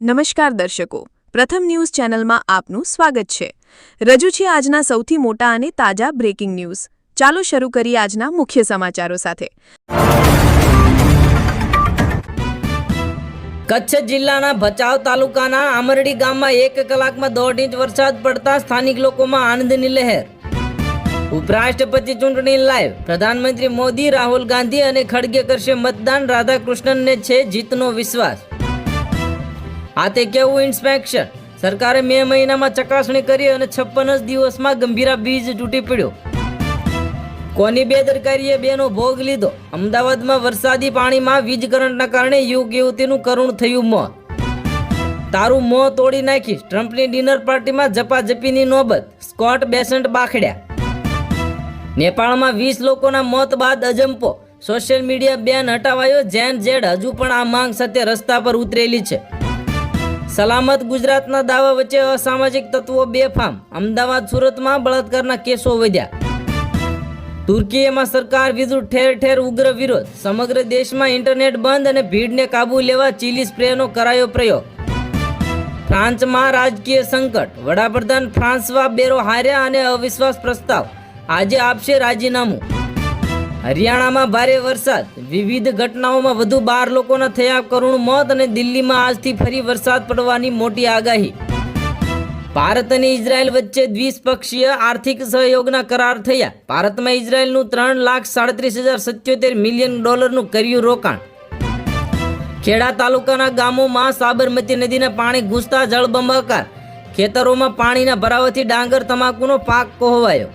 નમસ્કાર દર્શકો. પ્રથમ ન્યૂઝ ચેનલમાં આપનું સ્વાગત છે. રજૂ છે આજના સૌથી મોટા અને તાજા બ્રેકિંગ ન્યૂઝ ચાલો શરૂ કરીએ આજના મુખ્ય સમાચારો સાથે. કચ્છ જિલ્લાના ભચાઉ તાલુકાના આમરડી ગામમાં એક કલાકમાં દોઢ ઇંચ વરસાદ પડતા સ્થાનિક લોકોમાં આનંદની લહેર. ઉપરાષ્ટ્રપતિ ચૂંટણી લાઈવ પ્રધાનમંત્રી મોદી, રાહુલ ગાંધી અને ખડગે કરશે મતદાન, રાધાકૃષ્ણનને છે જીતનો વિશ્વાસ. આ તે કેવું ઇન્સ્પેક્શન સરકારે મે મહિનામાં ચકાસણી કરી અને છપ્પન જ દિવસમાં ગંભીરા બીજ તૂટી પડ્યો. કોની બેદરકારીએ બેનો ભોગ લીધો? અમદાવાદમાં વરસાદી પાણીમાં વીજ કરંટના કારણે યુગ યુવતીનું કરુણ થયું મોત. તારું મોં તોડી નાખીશ. ટ્રમ્પની ડિનર પાર્ટીમાં જપાજપીની નોબત. Scott Besant બાખડ્યા. નેપાળમાં વીસ લોકોના મોત બાદ અજંપો. સોશિયલ મીડિયા બેન હટાવાયો જેન જેડ. હજુ પણ આ માંગ સાથે રસ્તા પર ઉતરેલી છે. સલામત ગુજરાતના દાવા વચ્ચે અસામાજિક તત્વો બેફામ. અમદાવાદ, સુરતમાં બળાત્કારના કેસો વધ્યા. તુર્કીએમાં સરકાર વિરુદ્ધ ઠેર ઠેર ઉગ્ર વિરોધ. સમગ્ર દેશમાં ઇન્ટરનેટ બંધ અને ભીડને કાબુ લેવા ચીલી સ્પ્રેનો કરાયો પ્રયોગ. ફ્રાન્સમાં રાજકીય સંકટ. વડાપ્રધાન ફ્રાન્સવા બેરો હાર્યા અને અવિશ્વાસ પ્રસ્તાવ. આજે આપશે રાજીનામું. હરિયાણામાં ભારે વરસાદ. વિવિધ ઘટનાઓમાં વધુ બાર લોકોના થયા કરુણ મોત અને દિલ્હીમાં આજથી ફરી વરસાદ પડવાની મોટી આગાહી. ભારત અને ઇઝરાયલ વચ્ચે દ્વિપક્ષીય આર્થિક સહયોગના કરાર થયા. ભારતમાં ઇઝરાયલનું ત્રણ લાખ સાડત્રીસ હજાર સત્યોતેર મિલિયન ડોલરનું કર્યું રોકાણ. ખેડા તાલુકાના ગામોમાં સાબરમતી નદીના પાણી ઘૂસતા જળબંબાકાર. ખેતરોમાં પાણીના ભરાવાથી ડાંગર તમાકુનો પાક કોહવાયો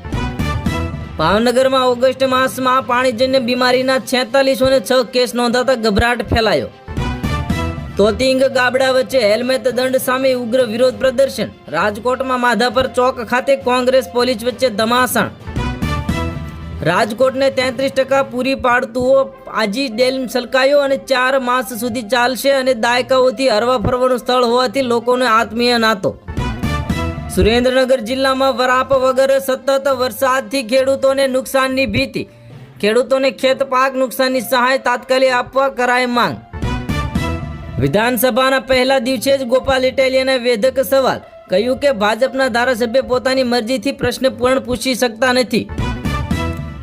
ભાવનગરમાં ઓગસ્ટ માસમાં પાણીજન્ય બીમારીના છેતાલીસો ને છ કેસ નોંધાતા ગભરાટ ફેલાયો. તોતિંગ ગાબડા વચ્ચે હેલ્મેટ દંડ સામે ઉગ્ર વિરોધ પ્રદર્શન. રાજકોટમાં માધાપર ચોક ખાતે કોંગ્રેસ પોલીસ વચ્ચે ધમાસણ. રાજકોટને તેત્રીસ ટકા પૂરી પાડતું આજી ડેલમ છલકાયો અને ચાર માસ સુધી ચાલશે અને દાયકાઓથી હરવા ફરવાનું સ્થળ હોવાથી લોકોને આત્મીય નાતો. સુરેન્દ્રનગર જિલ્લામાં વરાપ વગર સતત વરસાદથી ખેડૂતોને નુકસાનની ભીતિ. ખેડૂતોને ખેત પાક નુકસાનની સહાય તાત્કાલિક આપવા કરાય માંગ. વિધાનસભાના પહેલા દિવસે જ ગોપાલ ઇટાલિયાના વેધક સવાલ, કહ્યું કે ભાજપના ધારાસભ્ય પોતાની મરજીથી પ્રશ્ન પૂર્ણ પૂછી શકતા નથી.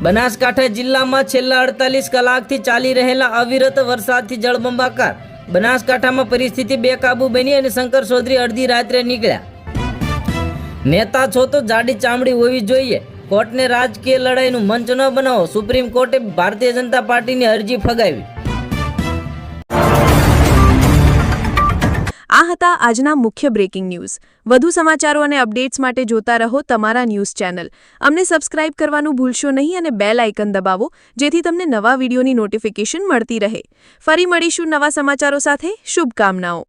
બનાસકાંઠા જિલ્લામાં છેલ્લા અડતાલીસ કલાકથી ચાલી રહેલા અવિરત વરસાદથી જળબંબાકાર. બનાસકાંઠામાં પરિસ્થિતિ બેકાબુ બની અને શંકર ચૌધરી અડધી રાત્રે નીકળ્યા. નેતા છો તો જાડી ચામડી હોવી જોઈએ. કોર્ટને રાજકીય લડાઈનું મંચ ન બનાવો. સુપ્રીમ કોર્ટે ભારતીય જનતા પાર્ટીની અરજી ફગાવી. આ હતા આજના મુખ્ય બ્રેકિંગ ન્યૂઝ. વધુ સમાચારો અને અપડેટ્સ માટે જોતા રહો તમારા ન્યૂઝ ચેનલ. અમને સબસ્ક્રાઇબ કરવાનું ભૂલશો નહીં અને બેલ આઇકન દબાવો, જેથી તમને નવા વિડીયોની નોટિફિકેશન મળતી રહે. ફરી મળીશું નવા સમાચારો સાથે. શુભકામનાઓ.